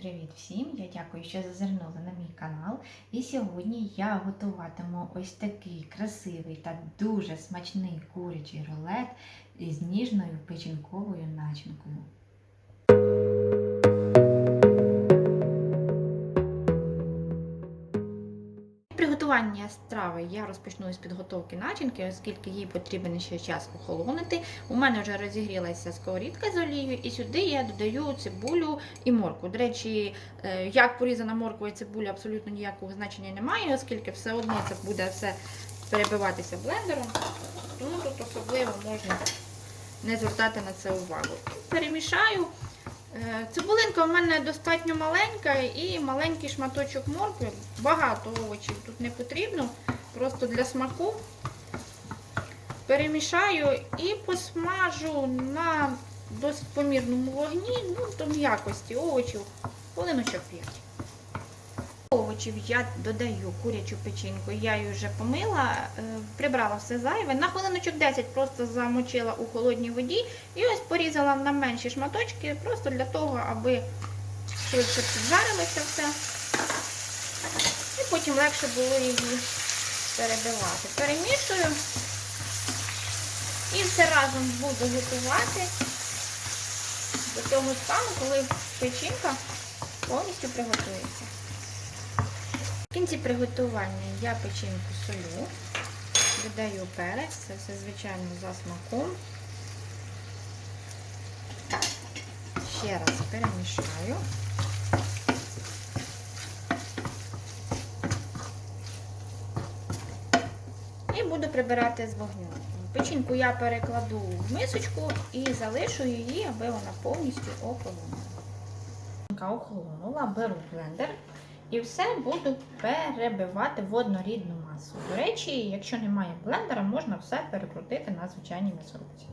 привіт всім! Я дякую, що зазирнули на мій канал. І сьогодні я готуватиму ось такий красивий та дуже смачний курячий рулет із ніжною печінковою начинкою. Приготування страви я розпочну з підготовки начинки, оскільки їй потрібен ще час охолонути. У мене вже розігрілася сковорідка з олією, і сюди я додаю цибулю і морку. До речі, е, як порізана морква і цибуля абсолютно ніякого значення немає, оскільки все одно це буде все перебиватися блендером, тому тут особливо можна не звертати на це увагу. Перемішаю. Е, Цибулинка в мене достатньо маленька і маленький шматочок моркви. Багато овочів тут не потрібно, просто для смаку. Перемішаю і посмажу на досить помірному вогні, ну, до м'якості овочів, хвилиночок 5. Овочів я додаю курячу печінку, я її вже помила, е, прибрала все зайве. На хвилиночок 10 просто замочила у холодній воді і ось порізала на менші шматочки, просто для того, аби швидше піджарилося все. І потім легше було її перебивати. Перемішую і все разом буду готувати до того стану, коли печінка повністю приготується. В кінці приготування я печінку солю, додаю перець, це все звичайно за смаком. Ще раз перемішаю. І буду прибирати з вогню. Печінку я перекладу в мисочку і залишу її, аби вона повністю охолонула. Охолонула, беру блендер. І все буду перебивати в однорідну масу. До речі, якщо немає блендера, можна все перекрутити на звичайній м'ясорубці.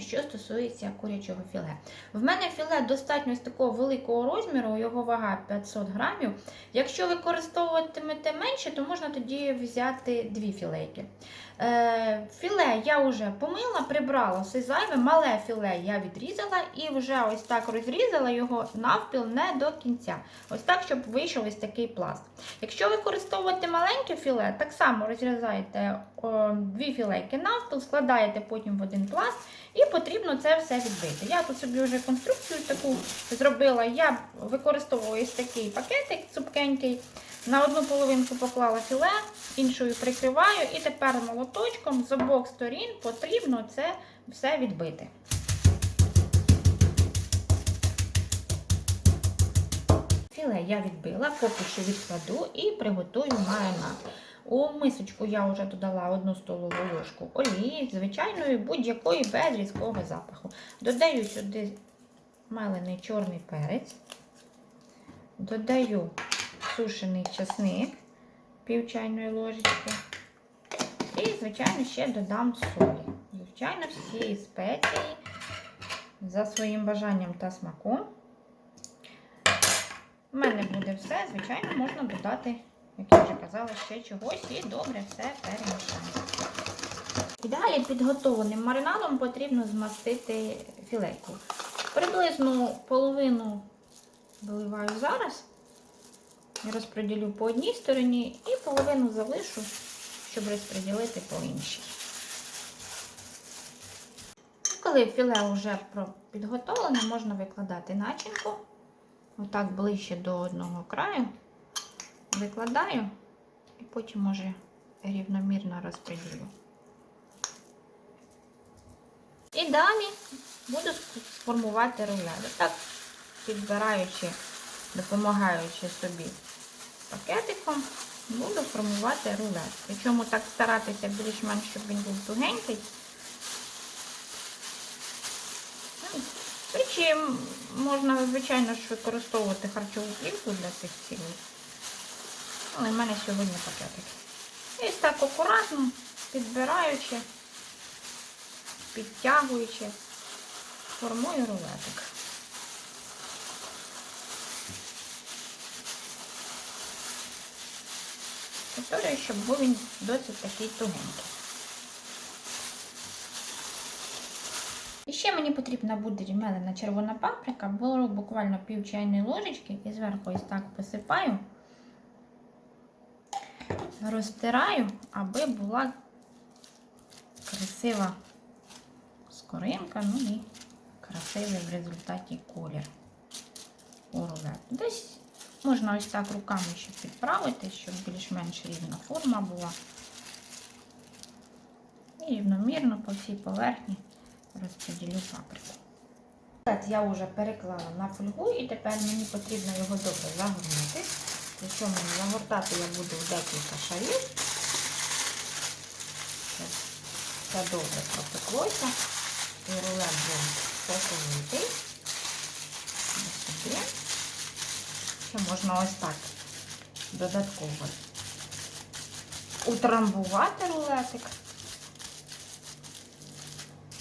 Середньо, що стосується курячого філе. В мене філе достатньо з такого великого розміру, його вага 500 грамів. Якщо використовуватимете менше, то можна тоді взяти дві філейки. Е, філе я вже помила, прибрала все зайве, мале філе я відрізала і вже ось так розрізала його навпіл не до кінця. Ось так, щоб вийшов ось такий пласт. Якщо використовувати маленьке філе, так само розрізаєте дві філейки навпіл, складаєте потім в один пласт і потрібно це все відбити. Я тут собі вже конструкцію таку зробила. Я використовую ось такий пакетик цупкенький. На одну половинку поклала філе, іншою прикриваю, і тепер молоточком з обох сторін потрібно це все відбити. Філе я відбила, поки що відкладу і приготую маринад. У мисочку я вже додала одну столову ложку олії, звичайної будь-якої без різкого запаху. Додаю сюди мелений чорний перець, додаю сушений часник пів чайної ложечки. І, звичайно, ще додам солі. Звичайно, всі спеції за своїм бажанням та смаком. У мене буде все, звичайно, можна додати, як я вже казала, ще чогось і добре все перемішаємо. І далі підготовленим маринадом потрібно змастити філейку. Приблизно половину виливаю зараз. Розподілю по одній стороні і половину залишу, щоб розподілити по іншій. Коли філе вже підготовлене, можна викладати начинку. Отак ближче до одного краю. Викладаю і потім може рівномірно розподілю. І далі буду сформувати рулет. Так, підбираючи, допомагаючи собі пакетиком буду формувати рулет. Причому так старатися більш-менш, щоб він був тугенький. Причому можна, звичайно, ж використовувати харчову плівку для цих цілей. Але в мене сьогодні пакетик. І так акуратно, підбираючи, підтягуючи, формую рулетик. Повторюю, щоб був він досить такий тугенький. І ще мені потрібна буде мелена червона паприка, беру буквально пів чайної ложечки і зверху ось так посипаю, розтираю, аби була красива скоринка, ну і красивий в результаті колір у рулет. Десь можна ось так руками ще підправити, щоб більш-менш рівна форма була. І рівномірно по всій поверхні розподілю паприку. Я вже переклала на фольгу і тепер мені потрібно його добре загорнути. Причому загортати я буду в декілька шарів. Все добре пропеклося. І рулет соковитий. Ось сюди. Ще можна ось так додатково утрамбувати рулетик.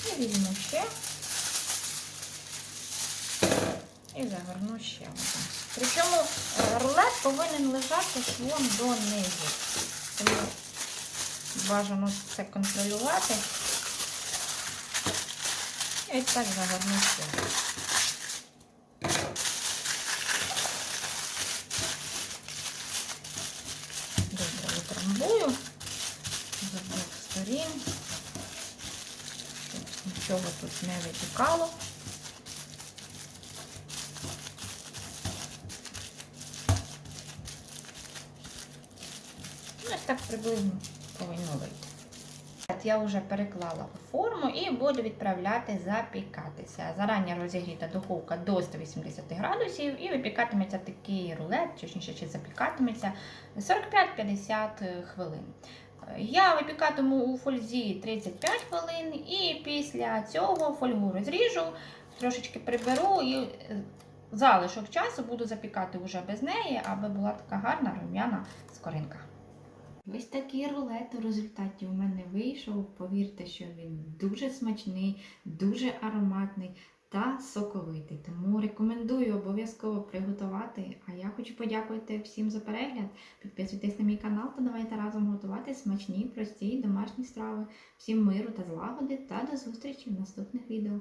І візьму ще. І загорну ще один. Причому е, рулет повинен лежати швом донизу. Тому бажано це контролювати. І так загорну ще. Добре утрамбую з обох сторін, щоб нічого тут не витікало. Ось так приблизно повинно вийти. Я вже переклала форму і буду відправляти запікатися. Зарані розігріта духовка до 180 градусів і випікатиметься такий рулет, точніше ще запікатиметься 45-50 хвилин. Я випікатиму у фользі 35 хвилин і після цього фольгу розріжу, трошечки приберу і е, залишок часу буду запікати вже без неї, аби була така гарна рум'яна скоринка. Ось такий рулет у результаті у мене вийшов. Повірте, що він дуже смачний, дуже ароматний та соковитий. Тому рекомендую обов'язково приготувати. А я хочу подякувати всім за перегляд. Підписуйтесь на мій канал та давайте разом готувати смачні, прості домашні страви. Всім миру та злагоди та до зустрічі в наступних відео.